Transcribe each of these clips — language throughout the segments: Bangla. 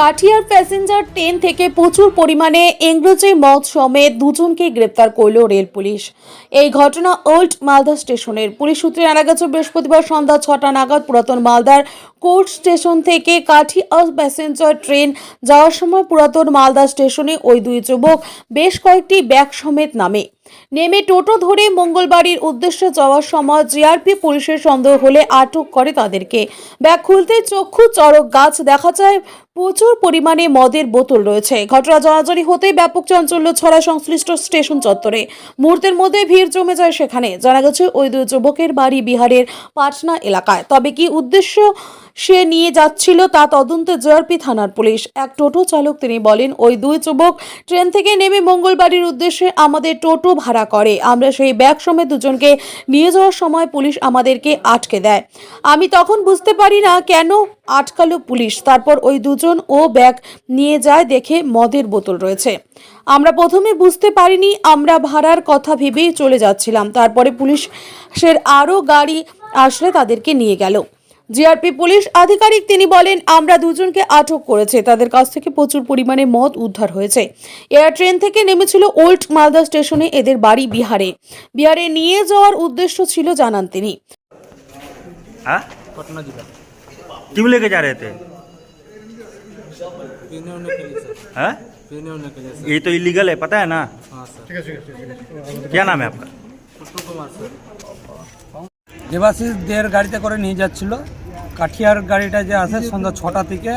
কাঠিয়ার প্যাসেঞ্জার ট্রেন থেকে প্রচুর পরিমাণে ইংরেজি মদ সমেত দুজনকে গ্রেপ্তার করল রেল পুলিশ। এই ঘটনা ওল্ড মালদা স্টেশনের। পুলিশ সূত্রে জানা গেছে, বৃহস্পতিবার সন্ধ্যা ছটা নাগাদ পুরাতন মালদার কোর্ট স্টেশন থেকে কাঠিয়া প্যাসেঞ্জার ট্রেন যাওয়ার সময় পুরাতন মালদা স্টেশনে ওই দুই যুবক বেশ কয়েকটি ব্যাগ সমেত নামে। নেমে টোটো ধরে মঙ্গলবাড়ির উদ্দেশ্যে যাওয়ার সময় জিআরপি পুলিশের সন্দেহ হলে আটক করে তাদেরকে। ব্যাগ খুলতে চক্ষু চড়ক গাছ দেখা যায়, প্রচুর পরিমাণে মদের বোতল রয়েছে। ঘটনা জড়াজড়ি হতেই ব্যাপক চাঞ্চল্য ছড়া সংশ্লিষ্ট স্টেশন চত্বরে। মুহূর্তের মধ্যে ভিড় জমে যায় সেখানে। জানা গেছে, ওই দুই যুবকের বাড়ি বিহারের পাটনা এলাকায়। তবে কি উদ্দেশ্য সে নিয়ে যাচ্ছিল তা তদন্তে জেআরপি থানার পুলিশ। এক টোটো চালক, তিনি বলেন, ওই দুই যুবক ট্রেন থেকে নেমে মঙ্গলবাড়ির উদ্দেশ্যে আমাদের টোটো ভাড়া করে। আমরা সেই ব্যাগ সমেত দুজনকে নিয়ে যাওয়ার সময় পুলিশ আমাদেরকে আটকে দেয়। আমি তখন বুঝতে পারি না কেন আটকালো পুলিশ। তারপর ওই দুজন ও ব্যাগ নিয়ে যায় দেখে মদের বোতল রয়েছে। আমরা প্রথমে বুঝতে পারিনি, আমরা ভাড়ার কথা ভেবেই চলে যাচ্ছিলাম। তারপরে পুলিশের আরও গাড়ি আসলে তাদেরকে নিয়ে গেল। জিআরপি পুলিশ আধিকারিক তিনি বলেন আমরা দুজনকে আটক করেছে তাদের কাছ থেকে প্রচুর পরিমাণে মদ উদ্ধার হয়েছে এরা ট্রেন থেকে নেমেছিল ওল্ড মালদা স্টেশনে এদের বাড়ি বিহারে বিহারে নিয়ে যাওয়ার উদ্দেশ্য ছিল জানান তিনি हाँ पटना जिला क्यों लेके जा रहे थे पीने होने के लिए सर हाँ पीने होने के लिए सर ये तो इलीगल है पता है ना हाँ सर क्या नाम है आपका পুষ্প কুমার স্যার দেবাশিসদের গাড়িতে করে নিয়ে যাচ্ছিল। কাঠিয়ার গাড়িটা যে আসে সন্ধ্যা ছটা থেকে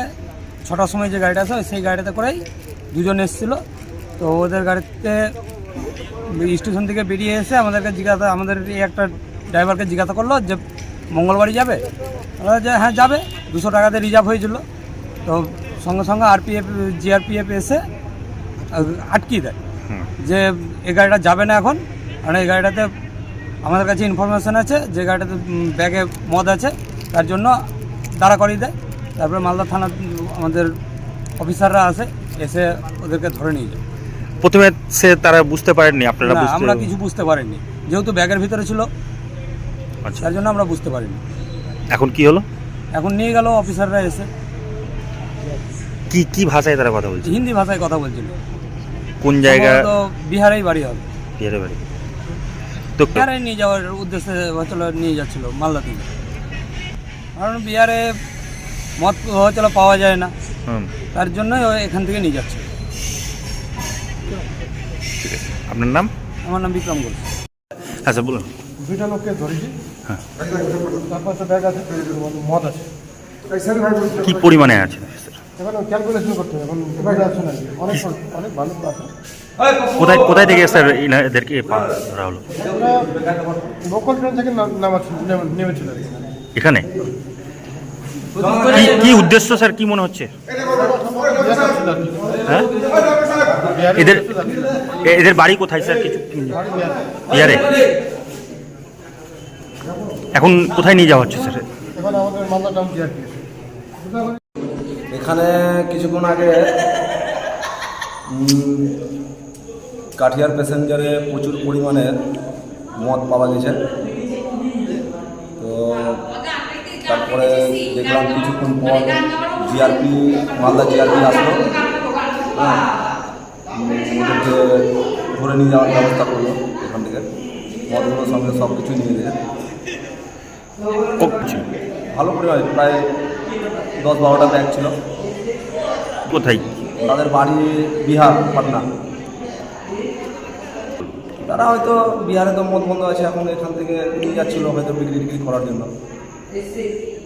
ছটার সময় যে গাড়িটা আসে সেই গাড়িতে করেই দুজন এসেছিল। তো ওদের গাড়িতে স্টেশন থেকে বেরিয়ে এসে আমাদেরকে জিজ্ঞাসা আমাদের একটা ড্রাইভারকে জিজ্ঞাসা করল যে মঙ্গলবাড়ি যাবে? যে হ্যাঁ যাবে। দুশো টাকাতে রিজার্ভ হয়েছিল। তো সঙ্গে সঙ্গে আরপিএফ জিআরপিএফ এসে আটকিয়ে দেয়। যে এই গাড়িটা যাবে না এখন। কারণ এই গাড়িটাতে আমাদের কাছে ইনফরমেশান আছে যে গাড়িটাতে ব্যাগে মদ আছে তার জন্য দাঁড়া করিয়ে দেয়। তারপরে মালদা থানা আমাদের অফিসাররা আসে এসে ওদেরকে ধরে নিয়ে যায়। প্রথমে সে তারা বুঝতে পারেননি আপনারা না আমরা কিছু বুঝতে পারিনি। যেহেতু ব্যাগের ভিতরে ছিল আচ্ছা। তার জন্য আমরা বুঝতে পারিনি। এখন কি হলো? এখন নিয়ে গেল অফিসাররা এসে। কি কি ভাষায় তারা কথা বলছে? হিন্দি ভাষায় কথা বলছিল। কোন জায়গা তো বিহারেই বাড়ি হবে। বিহারে বাড়ি। তো বিহারে নিয়ে যাওয়ার উদ্দেশ্যে হচ্ছিল নিয়ে যাচ্ছিল মালদা থেকে। কারণ বিহারে মদ হচ্ছিল পাওয়া যায় না। তার জন্যই এখান থেকে নিয়ে যাচ্ছে। আপনার নাম? আমার নাম বিক্রম ঘোষ। হ্যাঁ স্যার বলুন। দুইটা লোককে ধরেছি। হ্যাঁ। তার পাশে ব্যাগ আছে মদ আছে। কি পরিমাণে আছে? এখন ক্যালকুলেশন করতে হবে এখন ব্যাগ আছে না অনেক অনেক ভালো আছে। কোথায় কোথায় থেকে স্যার এদেরকে পা- ধরা হলো লোকাল ট্রেন থেকে নাম- নেমেছিল এখানে? কি উদ্দেশ্য স্যার কি মনে হচ্ছে? হ্যাঁ? এদের এদের বাড়ি কোথায় স্যার? কিছু বিহারে। এখন কোথায় নিয়ে যাওয়া হচ্ছে স্যার? এখন আমাদের মালদা টাউন জিআরপি এখানে কিছুক্ষণ আগে কাঠিয়ার প্যাসেঞ্জারে প্রচুর পরিমাণে মদ পাওয়া গেছে। তো তারপরে দেখলাম কিছুক্ষণ পর জিআরপি মালদা জিআরপি আসলো। হ্যাঁ ওদেরকে ধরে নিয়ে যাওয়ার ব্যবস্থা করল এখান থেকে। মদগুলোর সঙ্গে সব কিছু নিয়ে গেছে। ভালো পরিমাণে প্রায় দশ বারোটা ব্যাগ ছিল। কোথায়? তাদের বাড়ি বিহার পাটনা। তারা হয়তো বিহারে তো মদ বন্ধ আছে এখন এখান থেকে নিয়ে যাচ্ছিল হয়তো বিক্রি টিক্রি করার জন্য।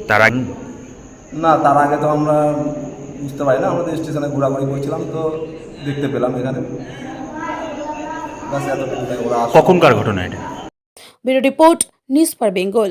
তার আগে? না তার আগে তো আমরা বুঝতে পারি না আমাদের স্টেশনে ঘোরাঘুরি করছিলাম তো দেখতে পেলাম এখানে। কখনকার ঘটনা এটা? Bureau report news for Bengal.